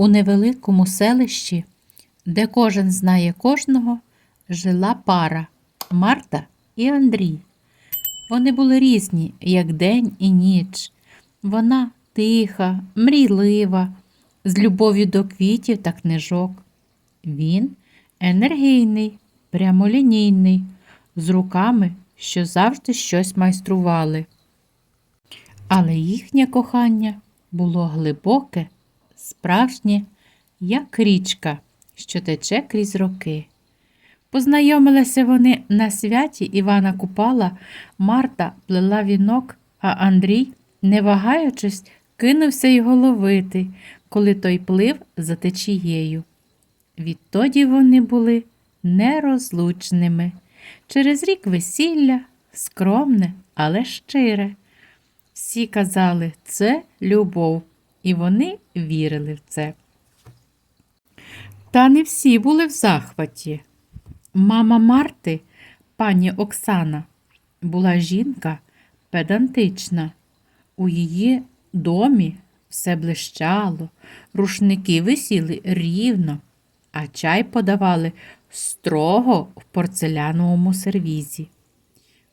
У невеликому селищі, де кожен знає кожного, жила пара Марта і Андрій. Вони були різні, як день і ніч. Вона тиха, мрійлива, з любов'ю до квітів та книжок. Він енергійний, прямолінійний, з руками, що завжди щось майстрували. Але їхнє кохання було глибоке, справжнє, як річка, що тече крізь роки. Познайомилися вони на святі Івана Купала, Марта плела вінок, а Андрій, не вагаючись, кинувся його ловити, коли той плив за течією. Відтоді вони були нерозлучними. Через рік весілля, скромне, але щире. Всі казали, це любов, і вони вірили в це. Та не всі були в захваті. Мама Марти, пані Оксана, була жінка педантична. У її домі все блищало, рушники висіли рівно, а чай подавали строго в порцеляновому сервізі.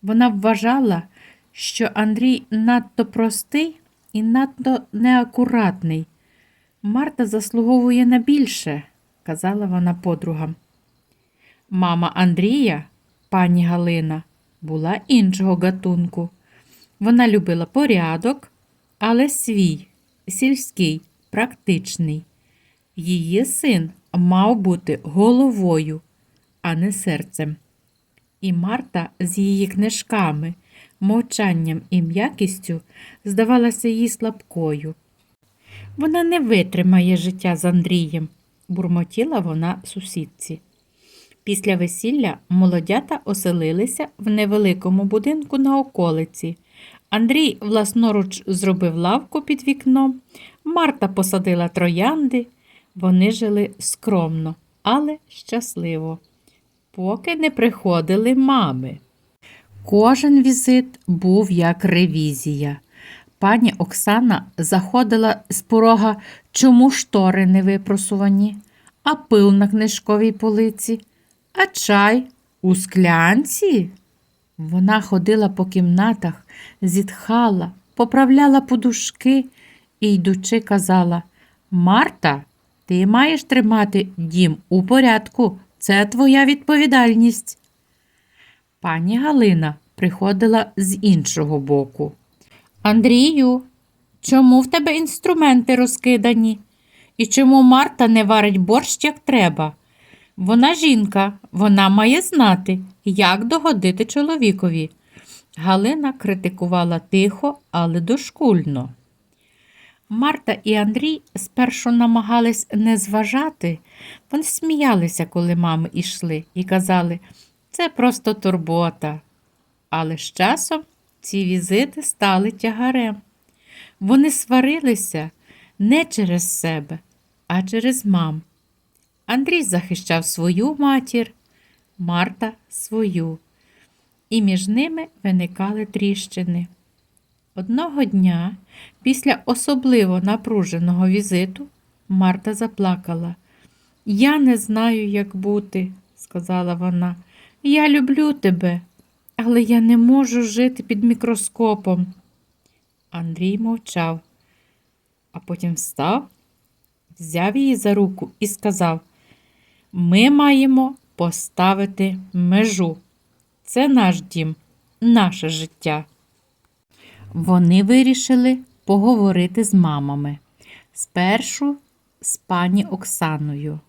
Вона вважала, що Андрій надто простий і надто неакуратний. Марта заслуговує на більше, казала вона подругам. Мама Андрія, пані Галина, була іншого гатунку. Вона любила порядок, але свій, сільський, практичний. Її син мав бути головою, а не серцем. І Марта з її книжками, мовчанням і м'якістю здавалася їй слабкою. Вона не витримає життя з Андрієм, бурмотіла вона сусідці. Після весілля молодята оселилися в невеликому будинку на околиці. Андрій власноруч зробив лавку під вікном, Марта посадила троянди. Вони жили скромно, але щасливо, поки не приходили мами. Кожен візит був як ревізія. Пані Оксана заходила з порога, чому штори не випросувані, а пил на книжковій полиці, а чай у склянці. Вона ходила по кімнатах, зітхала, поправляла подушки і, йдучи, казала Марта, ти маєш тримати дім у порядку. Це твоя відповідальність. Пані Галина приходила з іншого боку. Андрію, чому в тебе інструменти розкидані? І чому Марта не варить борщ як треба? Вона жінка, вона має знати, як догодити чоловікові. Галина критикувала тихо, але дошкульно. Марта і Андрій спершу намагались не зважати, вони сміялися, коли мами йшли, і казали, це просто турбота. Але з часом ці візити стали тягарем. Вони сварилися не через себе, а через мам. Андрій захищав свою матір, Марта свою, і між ними виникали тріщини. Одного дня, після особливо напруженого візиту, Марта заплакала. Я не знаю, як бути, сказала вона. Я люблю тебе, але я не можу жити під мікроскопом. Андрій мовчав, а потім встав, взяв її за руку і сказав: Ми маємо поставити межу. Це наш дім, наше життя. Вони вирішили поговорити з мамами. Спершу з пані Оксаною.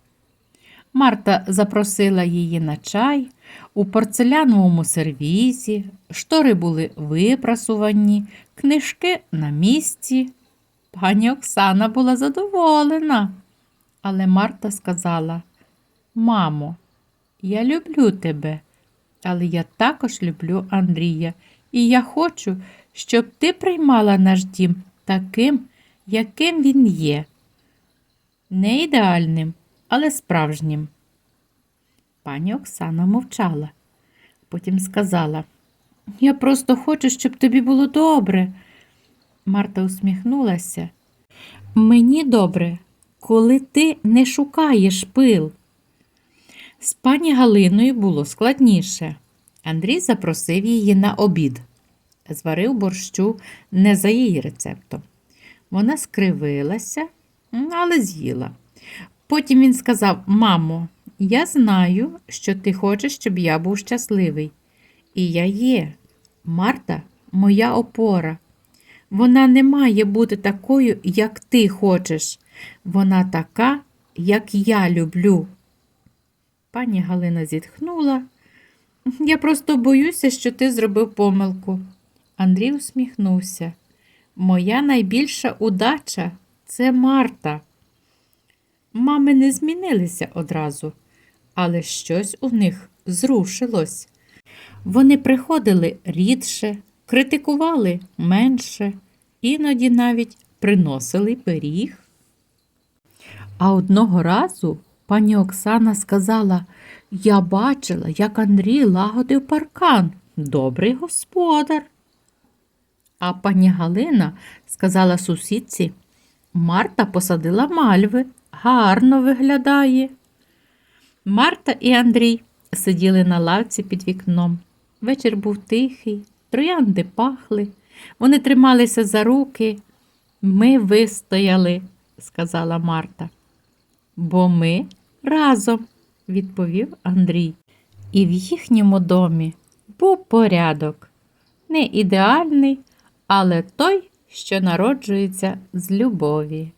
Марта запросила її на чай у порцеляновому сервізі, штори були випрасувані, книжки на місці. Пані Оксана була задоволена. Але Марта сказала: Мамо, я люблю тебе, але я також люблю Андрія, і я хочу, щоб ти приймала наш дім таким, яким він є. Не ідеальним, але справжнім. Пані Оксана мовчала. Потім сказала: Я просто хочу, щоб тобі було добре. Марта усміхнулася. Мені добре, коли ти не шукаєш пил. З пані Галиною було складніше. Андрій запросив її на обід. Зварив борщу не за її рецептом. Вона скривилася, але з'їла. Потім він сказав: Мамо, я знаю, що ти хочеш, щоб я був щасливий. І я є. Марта моя опора. Вона не має бути такою, як ти хочеш. Вона така, як я люблю. Пані Галина зітхнула. Я просто боюся, що ти зробив помилку. Андрій усміхнувся. Моя найбільша удача це Марта. Мами не змінилися одразу, але щось у них зрушилось. Вони приходили рідше, критикували менше, іноді навіть приносили пиріг. А одного разу пані Оксана сказала: Я бачила, як Андрій лагодив паркан. Добрий господар. А пані Галина сказала сусідці, Марта посадила мальви, гарно виглядає. Марта і Андрій сиділи на лавці під вікном. Вечір був тихий, троянди пахли. Вони трималися за руки. Ми вистояли, сказала Марта. Бо ми разом, відповів Андрій. І в їхньому домі був порядок. Не ідеальний, але той, що народжується з любові.